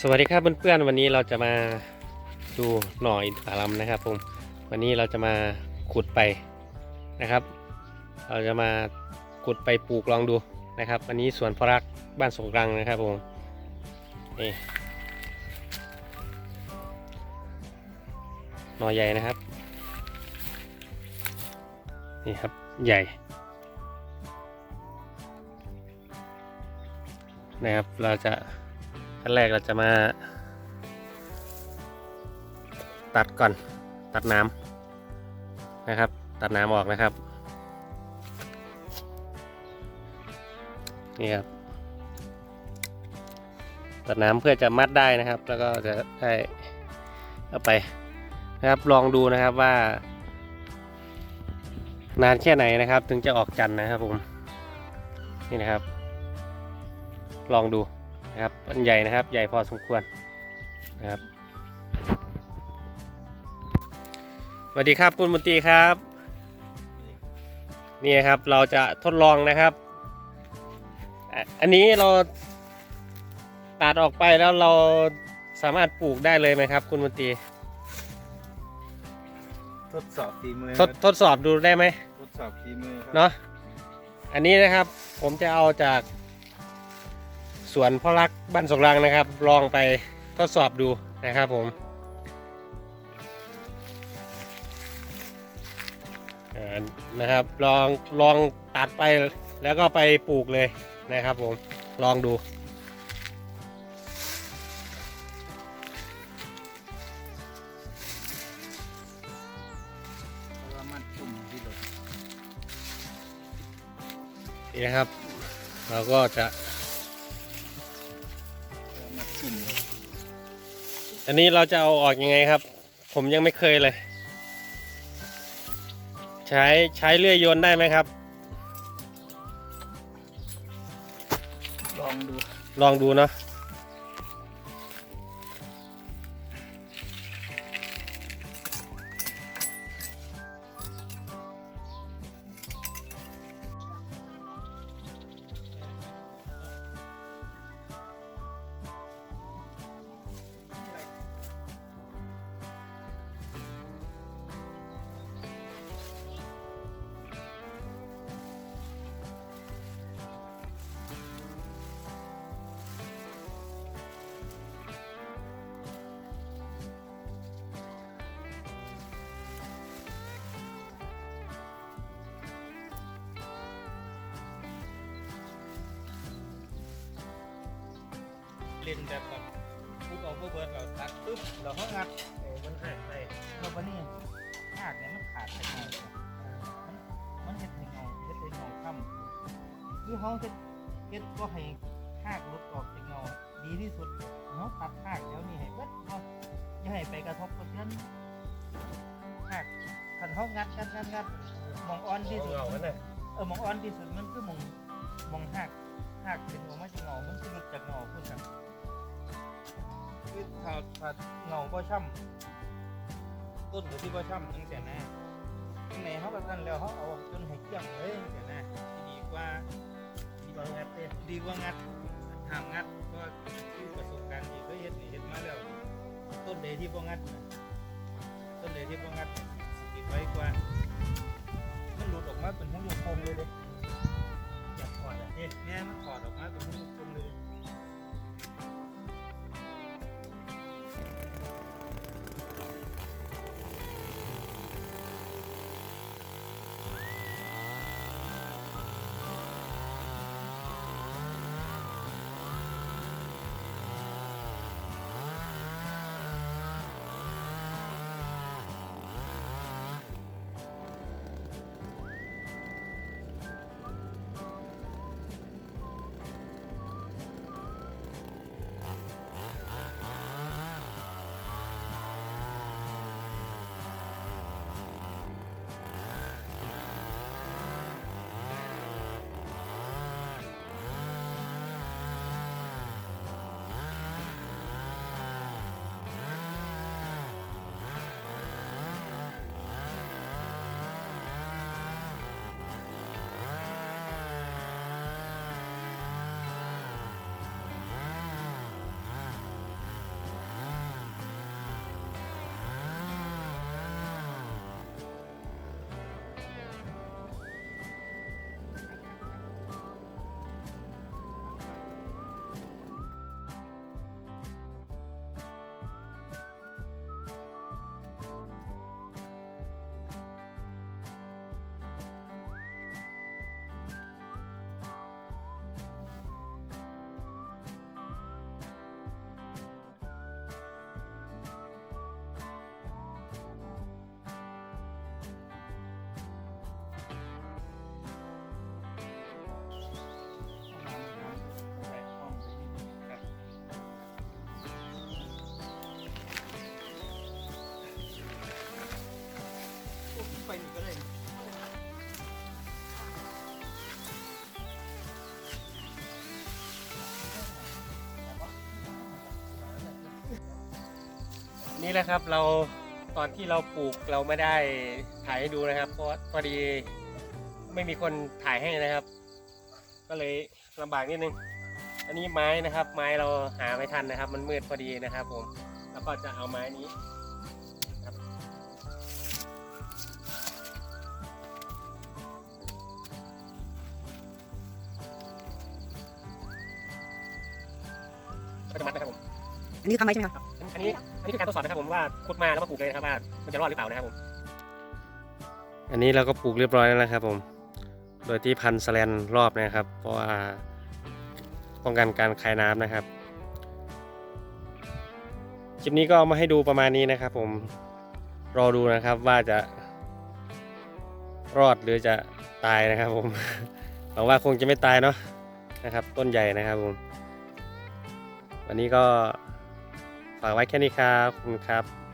สวัสดีครับเพื่อนๆวันนี้เราจะมาดูหน่ออินทผลัมนะครับผมวันนี้เราจะมาขุดไปนะครับ เราจะมาขุดไปปลูกลองดูนะครับวันนี้สวนพรักบ้านสงกรังนะครับผมนี่หน่อใหญ่นะครับนี่ครับใหญ่นะครับเราจะ ขั้นแรกเราจะมา ตัดก่อนตัดน้ำนะครับ ตัดน้ำออกนะครับ นี่ครับ ตัดน้ำเพื่อจะมัดได้นะครับ แล้วก็จะได้เอาไปนะครับลองดูนะครับว่า นานแค่ไหนนะครับ ถึงจะออกจันทร์นะครับผมนี่นะครับ ลองดู นะครับต้นใหญ่นะครับ ใหญ่พอสมควรนะครับสวัสดีครับคุณมนตรีครับ นี่ครับเราจะทดลองนะครับอะอันนี้เราตัดออกไปแล้วเราสามารถปลูกได้เลยไหมครับ คุณมนตรีทดสอบฝีมือทดทดสอบดูได้ไหมทดสอบฝีมือครับเนาะอันนี้นะครับผมจะเอาจาก สวนพ่อรักบ้านสงรังนะครับ ลองไปทดสอบดูนะครับผมนะครับลองลองตัดไปแล้วก็ไปปลูกเลยนะครับผมลองดูนี่นะครับ เราก็จะ อันนี้เราจะเอาออกยังไงครับ ผมยังไม่เคยเลย ใช้ใช้เลื่อยโยนได้ไหมครับ ลองดูลองดูเนาะ เล่นแบบแบบพุกเอาพวกเบิร์ดเราตัดปึ๊บเราเขางัดมันหายไปเราวันนี้หากเนี่ยมันขาดไปหน่อยมันมันเห็ดให้เงาเห็ดให้เงาค่ำคือเขาเห็ดเห็ดก็ให้หากหลุดออกจากเงาดีที่สุดเขาตัดหากแล้วนี่ให้เบิดเนาะอย่าให้ไปกระทบกระเทือนหากขันเขางัดงัดงัดงัดมองอ่อนที่สุดเงามันน่ะเออหมองอ่อนที่สุดมันคือหมองหมองหักหักเป็นออกมาจากเงามันคือหลุดจากเงาคุณครับ คือถ้าถ้าเงาก็ช่ำต้นก็ที่ก็ช่ำตั้งแต่หน้าตั้งไหนเขาก็ตันแล้วเขาเอาจนให้เกลี้ยงเลยตั้งแต่หน้าดีกว่าที่างัดเนี่ยดีกว่างัดห้ามงัดก็คือประสบการณ์ที่เคยเห็นนี่เห็นมาแล้ว ต้นเดที่บ่งัดต้นเดที่บ่งัดสิไว้กว่ามันหลุดออกมาเป็นหุ้งลูกโคงเลยเด้อยากถอดอะเอ๊ะแม่มันถอดออกมาเป็นลูกกลมเลย นี่แหละครับเราตอนที่เราปลูกเราไม่ได้ถ่ายให้ดูนะครับ เพราะพอดีไม่มีคนถ่ายให้นะครับ ก็เลยลำบากนิดนึง อันนี้ไม้นะครับ ไม้เราหาไม่ทันนะครับ มันมืดพอดีนะครับ ผม แล้วก็จะเอาไม้นี้ครับก็จะมัดนะครับผมอันนี้ทำไว้ใช่ไหมครับครับอันนี้อั นี้คือการทดสอบนะครับผมว่าขุดมาแล้วมาปลูกเลยนะครับว่ามันจะรอดหรือเปล่านะครับผมอันนี้เราก็ปลูกเรียบร้อยแล้วนะครับผม โดยที่พันสแลนรอบนะครับ เพราะว่าป้องกันการคายน้ำนะครับคลิปนี้ก็เอามาให้ดูประมาณนี้นะครับ ผมรอดูนะครับว่าจะ รอดหรือจะตายนะครับ ผมหวังว่าคงจะไม่ตายเนาะนะครับ ต้นใหญ่นะครับผม วันนี้ก็ ฝากไว้แค่นี้ครับ ขอบคุณครับ